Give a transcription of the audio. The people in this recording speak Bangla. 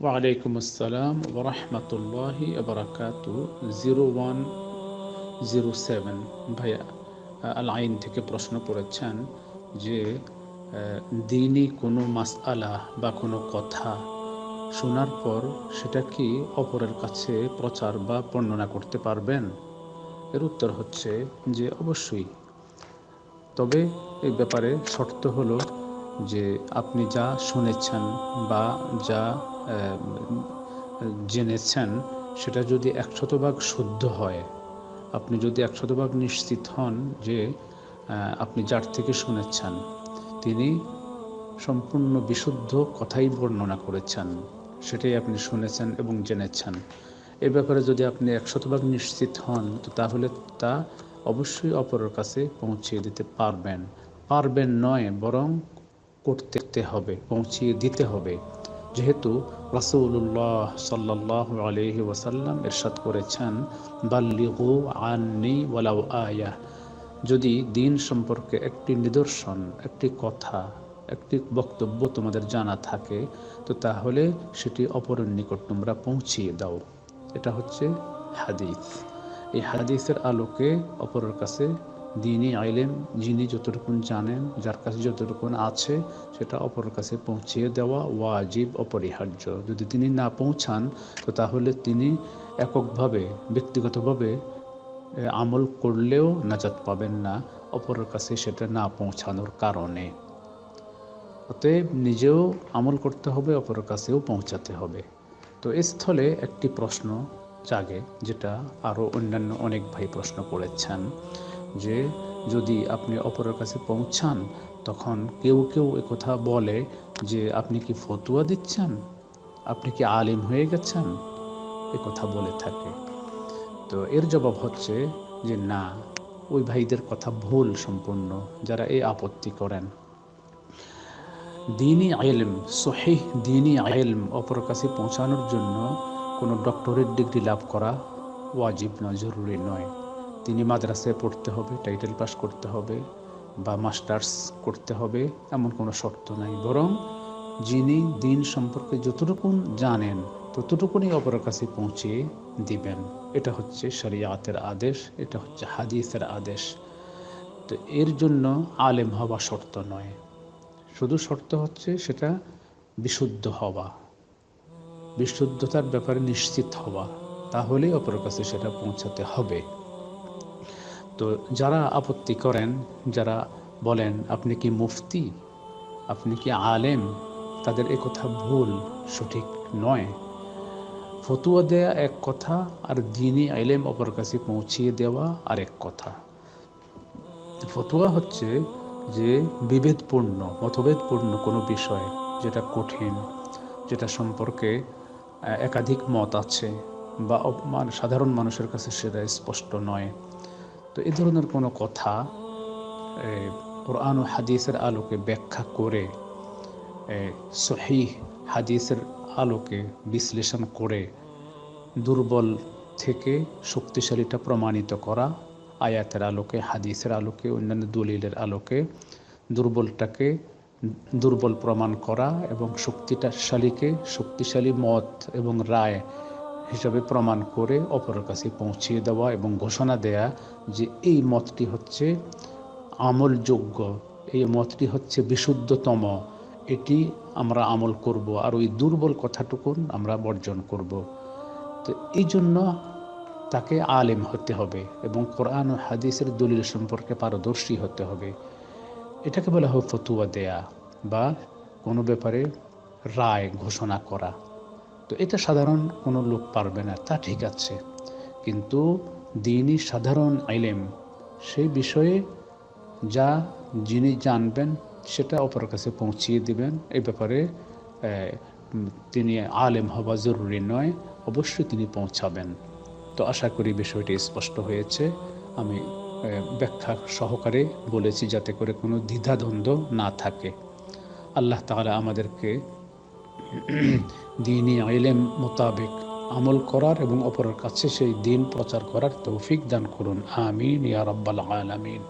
ওয়ালাইকুম আসসালাম ওরহমতুল্লাহি আবরাকাত জিরো ওয়ান জিরো সেভেন। ভাইয়া আল আইন থেকে প্রশ্ন করেছেন যে দিনই কোনো মাসআলা বা কোনো কথা শোনার পর সেটা কি অপরের কাছে প্রচার বা বর্ণনা করতে পারবেন? এর উত্তর হচ্ছে যে, অবশ্যই। তবে এই ব্যাপারে শর্ত হলো যে আপনি যা শুনেছেন বা যা জেনেছেন, সেটা যদি একশতভাগ শুদ্ধ হয়, আপনি যদি একশতভাগ নিশ্চিত হন যে আপনি যার থেকে শুনেছেন, তিনি সম্পূর্ণ বিশুদ্ধ কথাই বর্ণনা করেছেন, সেটাই আপনি শুনেছেন এবং জেনেছেন। এ ব্যাপারে যদি আপনি একশতভাগ নিশ্চিত হন, তো তাহলে তা অবশ্যই অপরের কাছে পৌঁছিয়ে দিতে পারবেন। পারবেন নয়, বরং করতে হবে, পৌঁছিয়ে দিতে হবে। যেহেতু রাসুল্লাহ সাল্লাহ আলহি ওয়াসাল্লাম এরশাদ করেছেন, বাল্লিগু আননি ওয়ালাউ আয়া। যদি দিন সম্পর্কে একটি নিদর্শন, একটি কথা, একটি বক্তব্য তোমাদের জানা থাকে, তো তাহলে সেটি অপরের নিকট তোমরা পৌঁছিয়ে দাও। এটা হচ্ছে হাদিস। এই হাদিসের আলোকে অপরের কাছে দিনই আইলেম, যিনি যতটুকুন জানেন, যার কাছে যতটুকুন আছে, সেটা অপরের কাছে পৌঁছিয়ে দেওয়া ওয়াজিব, অপরিহার্য। যদি তিনি না পৌঁছান, তো তাহলে তিনি এককভাবে, ব্যক্তিগতভাবে আমল করলেও নাজাত পাবেন না, অপরের কাছে সেটা না পৌঁছানোর কারণে। অতএব নিজেও আমল করতে হবে, অপরের কাছেও পৌঁছাতে হবে। তো স্থলে একটি প্রশ্ন জাগে, যেটা আরও অন্যান্য অনেক ভাই প্রশ্ন করেছেন। যে যদি আপনি অপরের কাছে পৌঁছান, তখন কেউ কেউ কথা বলে যে, আপনি কি ফতুয়া দিচ্ছেন? আপনি কি আলিম হয়ে গেছেন? কথা বলে থাকে। তো এর জবাব হচ্ছে যে, না, ওই ভাইদের কথা ভুল সম্পূর্ণ, যারা এই আপত্তি করেন। দিনই আইলম সহি দিনই আইলম অপরের কাছে পৌঁছানোর জন্য কোনো ডক্টরেট ডিগ্রি লাভ করা ওয়াজিব নয়, জরুরি নয়। তিনি মাদ্রাসায় পড়তে হবে টাইটেল পাস করতে হবে বা মাস্টার্স করতে হবে, এমন কোনো শর্ত নাই। বরং যিনি দিন সম্পর্কে যতটুকুন জানেন ততটুকুনি অপরের কাছে পৌঁছে দিবেন। এটা হচ্ছে শরিয়াতের আদেশ, এটা হচ্ছে হাদিসের আদেশ। তো এর জন্য আলেম হওয়া শর্ত নয়। শুধু শর্ত হচ্ছে সেটা বিশুদ্ধ হওয়া। বিশুদ্ধতার ব্যাপারে নিশ্চিত হওয়া। তাহলেই অপরের কাছে সেটা পৌঁছাতে হবে। তো যারা আপত্তি করেন, যারা বলেন, আপনি কি মুফতি? আপনি কি আলেম? তাদের কথা ভুল, সঠিক নয়। ফতুয়া দেয়া এক কথা আর দিনই আইলেম অপর কাছে পৌঁছিয়ে দেওয়া আর এক কথা। ফতুয়া হচ্ছে যে বিভেদপূর্ণ, মতভেদপূর্ণ কোনো বিষয় যেটা কঠিন, যেটা সম্পর্কে একাধিক মত আছে বা সাধারণ মানুষের কাছে সেটা স্পষ্ট নয়। তো এ ধরনের কোনো কথা কোরআন ও হাদিসের আলোকে ব্যাখ্যা করে সহি হাদিসের আলোকে বিশ্লেষণ করে দুর্বল থেকে শক্তিশালীটা প্রমাণিত করা, আয়াতের আলোকে, হাদিসের আলোকে, অন্যান্য দলিলের আলোকে দুর্বলটাকে দুর্বল প্রমাণ করা এবং শক্তিশালীকে শক্তিশালী মত এবং রায় হিসাবে প্রমাণ করে অপরের কাছে পৌঁছিয়ে দেওয়া এবং ঘোষণা দেয়া যে এই মতটি হচ্ছে আমলযোগ্য, এই মতটি হচ্ছে বিশুদ্ধতম, এটি আমরা আমল করব আর ওই দুর্বল কথাটুকুন আমরা বর্জন করব। তো এই জন্য তাকে আলেম হতে হবে এবং কোরআন ও হাদিসের দলিল সম্পর্কে পারদর্শী হতে হবে। এটাকে বলা হয় ফতুয়া দেয়া বা কোনো ব্যাপারে রায় ঘোষণা করা। তো এটা সাধারণ কোনো লোক পারবে না, তা ঠিক আছে। কিন্তু দিনই সাধারণ আইলেম, সেই বিষয়ে যা যিনি জানবেন সেটা অপর কাছে পৌঁছিয়ে দিবেন। এই ব্যাপারে তিনি আলেম হওয়া জরুরি নয়, অবশ্যই তিনি পৌঁছাবেন। তো আশা করি বিষয়টি স্পষ্ট হয়েছে। আমি ব্যাখ্যা সহকারে বলেছি যাতে করে কোনো দ্বিধাদ্বন্দ্ব না থাকে। আল্লাহ তাহলে আমাদেরকে দিনই আইলেম মোতাবেক আমল করার এবং অপরের কাছে সেই দিন প্রচার করার তৌফিক দান করুন। আমিন, ইয়া রব্বাল আলামিন।